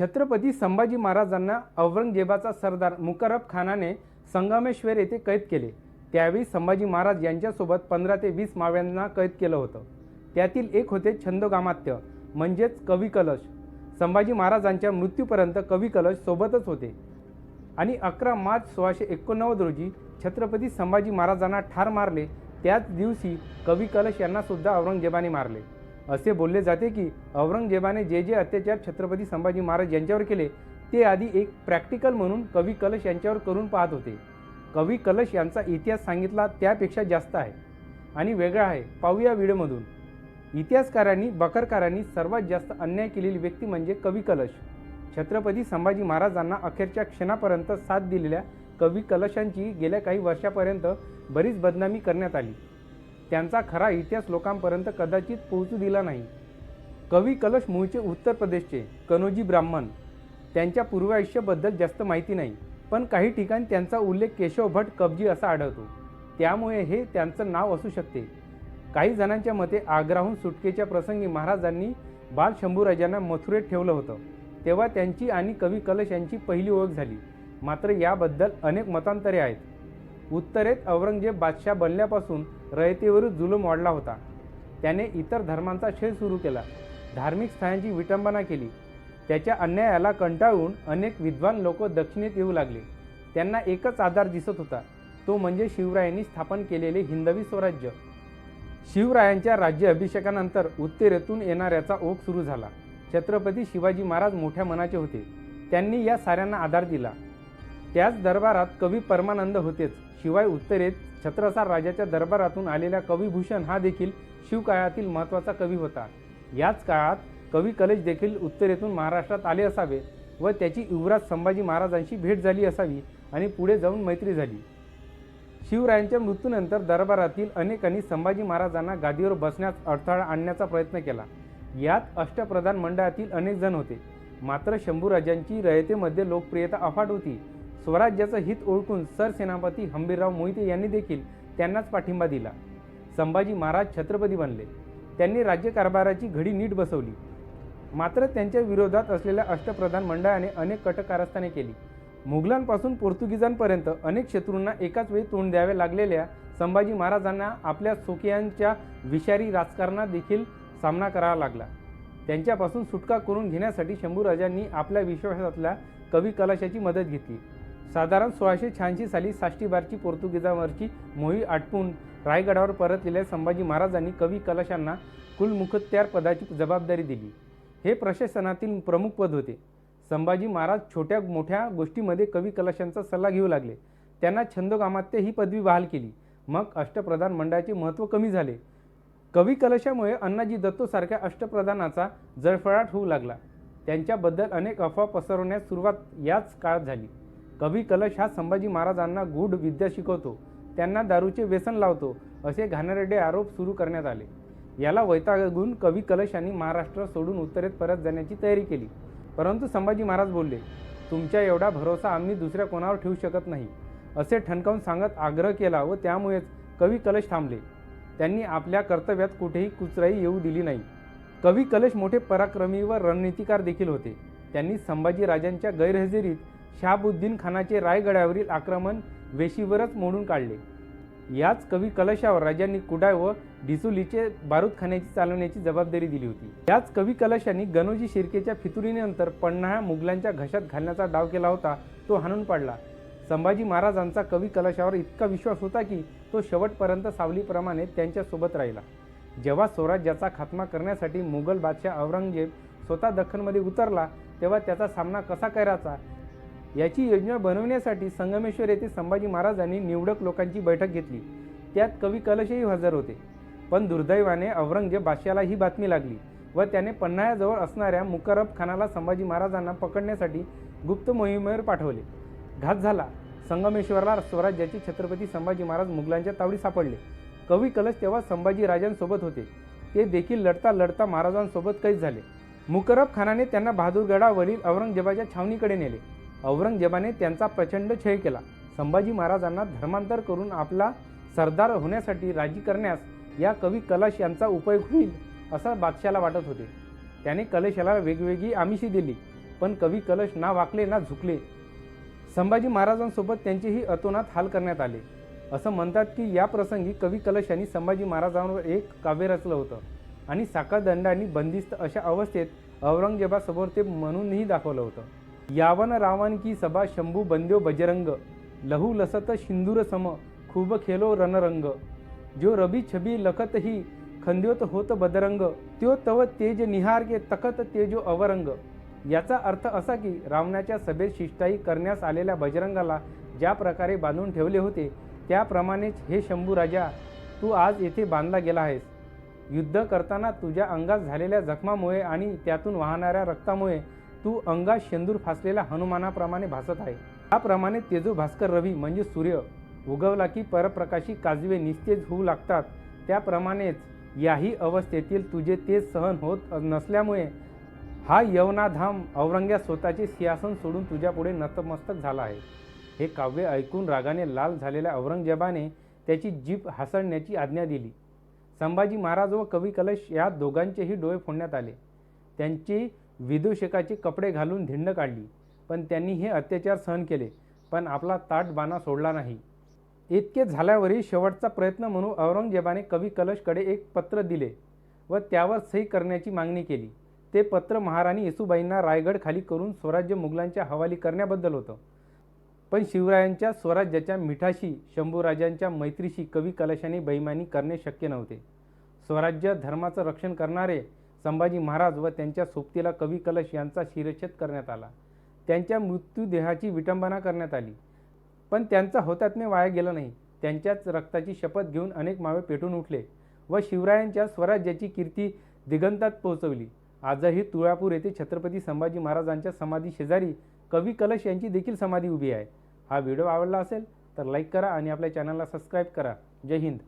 छत्रपती संभाजी महाराजांना औरंगजेबाचा सरदार मुकरब खानाने संगमेश्वर येथे कैद केले. त्यावेळी संभाजी महाराज यांच्यासोबत पंधरा ते वीस माव्यांना कैद केलं होतं. त्यातील एक होते छंदोगामात्य म्हणजेच कवी कलश संभाजी महाराजांच्या मृत्यूपर्यंत कवी कलश सोबतच होते. आणि अकरा मार्च सोळाशे एकोणनव्वद रोजी छत्रपती संभाजी महाराजांना ठार मारले. त्याच दिवशी कवी कलश यांनासुद्धा औरंगजेबाने मारले. असे बोलले जाते की औरंगजेबाने जे जे अत्याचार छत्रपती संभाजी महाराज यांच्यावर केले ते आधी एक प्रॅक्टिकल म्हणून कवी कलश यांच्यावर करून पाहत होते. कवी कलश यांचा इतिहास सांगितला त्यापेक्षा जास्त आहे. आणि वेगळा आहे पाहूया व्हिडिओमधून. इतिहासकारांनी बकरकारांनी सर्वात जास्त अन्याय केलेली व्यक्ती म्हणजे कवी कलश. छत्रपती संभाजी महाराजांना अखेरच्या क्षणापर्यंत साथ दिलेल्या कवी कलशांची गेल्या काही वर्षापर्यंत बरीच बदनामी करण्यात आली. त्यांचा खरा इतिहास लोकांपर्यंत कदाचित पोहोचू दिला नाही. कवी कलश मूळचे उत्तर प्रदेशचे कनोजी ब्राह्मण. त्यांच्या पूर्वायुष्याबद्दल जास्त माहिती नाही पण काही ठिकाणी त्यांचा उल्लेख केशव भट कबजी असा आढळतो. त्यामुळे हे त्यांचं नाव असू शकते. काही जणांच्या मते आग्राहून सुटकेच्या प्रसंगी महाराजांनी बाल शंभूराजांना मथुरेत ठेवलं होतं. तेव्हा त्यांची आणि कवी कलश यांची पहिली ओळख झाली. मात्र याबद्दल अनेक मतांतरे आहेत. उत्तरेत औरंगजेब बादशाह बनल्यापासून रयतेवर जुलूम वाढला होता. त्याने इतर धर्मांचा छेद सुरू केला. धार्मिक स्थळांची विटंबना केली. त्याच्या अन्यायाला कंटाळून अनेक विद्वान लोक दक्षिणेत येऊ लागले. त्यांना एकच आधार दिसत होता. तो म्हणजे शिवरायांनी स्थापन केलेले हिंदवी स्वराज्य. शिवरायांच्या राज्य अभिषेकानंतर उत्तरेतून येणाऱ्याचा ओघ सुरू झाला. छत्रपती शिवाजी महाराज मोठ्या मनाचे होते. त्यांनी या साऱ्यांना आधार दिला. त्याच दरबारात कवी परमानंद होतेच. शिवाय उत्तरेत छत्रसाल राजाच्या दरबारातून आलेला कविभूषण हा देखील शिवकाळातील महत्त्वाचा कवी होता. याच काळात कवी कलेश देखील उत्तरेतून महाराष्ट्रात आले असावे व त्याची युवराज संभाजी महाराजांशी भेट झाली असावी आणि पुढे जाऊन मैत्री झाली. शिवरायांच्या मृत्यूनंतर दरबारातील अनेकांनी संभाजी महाराजांना गादीवर बसण्यास अडथळा आणण्याचा प्रयत्न केला. यात अष्टप्रधान मंडळातील अनेक जण होते. मात्र शंभूराजांची रयतेमध्ये लोकप्रियता अफाट होती. स्वराज्याचं हित ओळखून सरसेनापती हंबीरराव मोहिते यांनी देखील त्यांनाच पाठिंबा दिला. संभाजी महाराज छत्रपती बनले. त्यांनी राज्यकारभाराची घडी नीट बसवली. मात्र त्यांच्या विरोधात असलेल्या अष्टप्रधान मंडळाने अनेक कटकारस्थाने केली. मुघलांपासून पोर्तुगीजांपर्यंत अनेक शत्रूंना एकाच वेळी तोंड द्यावे लागलेल्या संभाजी महाराजांना आपल्या सोकियांच्या विषारी राजकारणात देखील सामना करावा लागला. त्यांच्यापासून सुटका करून घेण्यासाठी शंभूराजांनी आपल्या विश्वासातल्या कवी कलाशाची मदत घेतली. साधारण सोळाशे शहाऐंशी साली साष्टीबारची पोर्तुगीजांवरची मोही आटपून रायगडावर परतलेल्या संभाजी महाराजांनी कवी कलशांना कुलमुखत्यार पदाची जबाबदारी दिली. हे प्रशासनातील प्रमुख पद होते. संभाजी महाराज छोट्या मोठ्या गोष्टीमध्ये कवी कलशांचा सल्ला घेऊ लागले. त्यांना छंदोगामात्य ही पदवी बहाल केली. मग अष्टप्रधान मंडळाचे महत्त्व कमी झाले. कवी कलशामुळे अण्णाजी दत्तोसारख्या अष्टप्रधानाचा जळफळाट होऊ लागला. त्यांच्याबद्दल अनेक अफवा पसरवण्यास सुरुवात याच काळात झाली. कवी कलश हा संभाजी महाराजांना गूढ विद्या शिकवतो. त्यांना दारूचे व्यसन लावतो. असे घाणेरडे आरोप सुरू करण्यात आले. याला वैतागून कवी कलश यांनी महाराष्ट्र सोडून उत्तरेत परत जाण्याची तयारी केली. परंतु संभाजी महाराज बोलले तुमच्या एवढा भरोसा आम्ही दुसऱ्या कोणावर ठेवू शकत नाही. असे ठणकावून सांगत आग्रह केला व त्यामुळेच कवी कलश थांबले. त्यांनी आपल्या कर्तव्यात कुठेही कुचराई येऊ दिली नाही. कवी कलश मोठे पराक्रमी व रणनीतिकार देखील होते. त्यांनी संभाजी राजांच्या गैरहजेरीत शहाबुद्दीन खानाचे रायगडावरील आक्रमण वेशीवरच मोडून काढले. याच कवी कलशावर राजांनी कुडाळ व डिसुलीचे बारूदखान्याची चालवण्याची जबाबदारी दिली होती. याच कवी कलशांनी गणोजी शिर्केच्या फितुरीनंतर पन्हाळा मुघलांच्या घशात घालण्याचा डाव केला होता तो हाणून पाडला. संभाजी महाराजांचा कवी कलशावर इतका विश्वास होता की तो शेवटपर्यंत सावलीप्रमाणे त्यांच्यासोबत राहिला. जेव्हा स्वराज्याचा खात्मा करण्यासाठी मुघल बादशाह औरंगजेब स्वतः दख्खनमध्ये उतरला तेव्हा त्याचा सामना कसा करायचा याची योजना बनवण्यासाठी संगमेश्वर येथे संभाजी महाराजांनी निवडक लोकांची बैठक घेतली. त्यात कवी कलशही हजर होते. पण दुर्दैवाने औरंगजेब बादशाला ही बातमी लागली व त्याने पन्हाळ्याजवळ असणाऱ्या मुकरब खानाला संभाजी महाराजांना पकडण्यासाठी गुप्त मोहिमेवर पाठवले. घात झाला. संगमेश्वरला स्वराज्याचे छत्रपती संभाजी महाराज मुघलांच्या तावडी सापडले. कवी कलश तेव्हा संभाजी राजांसोबत होते. ते देखील लढता लढता महाराजांसोबत कैद झाले. मुकरब खानाने त्यांना बहादूरगडावरील औरंगजेबाच्या छावणीकडे नेले. औरंगजेबाने त्यांचा प्रचंड छळ केला. संभाजी महाराजांना धर्मांतर करून आपला सरदार होण्यासाठी राजी करण्यास या कवी कलश यांचा उपयोग होईल असं बादशाला वाटत होते. त्याने कलशाला वेगवेगळी आमिषी दिली पण कवी कलश ना वाकले ना झुकले. संभाजी महाराजांसोबत त्यांचेही अतोनात हाल करण्यात आले. असं म्हणतात की या प्रसंगी कवी कलश यांनी संभाजी महाराजांवर एक काव्य रचलं होतं आणि साखळदंडांनी बंदिस्त अशा अवस्थेत औरंगजेबासमोर ते म्हणूनही दाखवलं होतं. यावन रावण की सभा शंभू बंद्यो बजरंग लहू लसत सिंदूर सम खूब खेलो रणरंग. जो रबी छबी लखत ही खंद्योत होत बदरंग. त्यो तव तेज निहार के तखत तेजो अवरंग. याचा अर्थ असा की रावणाच्या सभेत शिष्टाई करण्यास आलेल्या बजरंगाला ज्या प्रकारे बांधून ठेवले होते त्याप्रमाणेच हे शंभू राजा तू आज येथे बांधला गेला आहेस. युद्ध करताना तुझ्या अंगात झालेल्या जखमामुळे आणि त्यातून वाहणाऱ्या रक्तामुळे तू अंगा शेंदूर फासलेला हनुमानाप्रमाणे भासत आहे. त्याप्रमाणे तेजो भास्कर रवी म्हणजे सूर्य उगवला की परप्रकाशी काजवे निस्तेज होऊ लागतात. त्याप्रमाणेच याही अवस्थेतील तुझे तेज सहन होत नसल्यामुळे हा यवनाधाम औरंग्या स्वतःचे सिंहासन सोडून तुझ्यापुढे नतमस्तक झाला आहे. हे काव्य ऐकून रागाने लाल झालेल्या औरंगजेबाने त्याची जीभ हसळण्याची आज्ञा दिली. संभाजी महाराज व कवी कलश या दोघांचेही डोळे फोडण्यात आले. त्यांची विदूषकाचे कपडे घालून धिंड काढली. पण त्यांनी हे अत्याचार सहन केले. पण आपला ताट बाणा सोडला नाही. इतके झाल्यावरही शेवटचा प्रयत्न म्हणून औरंगजेबाने कवी कलशकडे एक पत्र दिले व त्यावर सही करण्याची मागणी केली. ते पत्र महाराणी येसुबाईंना रायगड खाली करून स्वराज्य मुघलांच्या हवाली करण्याबद्दल होतं. पण शिवरायांच्या स्वराज्याच्या मिठाशी शंभूराजांच्या मैत्रीशी कवी कलशाने बैमानी करणे शक्य नव्हते. स्वराज्य धर्माचं रक्षण करणारे संभाजी महाराज व त्यांच्या सोबतीला कवी कलश यांचा शिरच्छेद करण्यात आला. त्यांच्या मृत्यूदेहाची विटंबना करण्यात आली. पण त्यांचा होतात्म्य वाया गेलं नाही. त्यांच्याच रक्ताची शपथ घेऊन अनेक मावे पेटून उठले व शिवरायांच्या स्वराज्याची कीर्ती दिगंतात पोहोचवली. आजही तुळापूर येथे छत्रपती संभाजी महाराजांच्या समाधी शेजारी कवी कलश यांची देखील समाधी उभी आहे. हा व्हिडिओ आवडला असेल तर लाईक करा आणि आपल्या चॅनलला सबस्क्राईब करा. जय हिंद.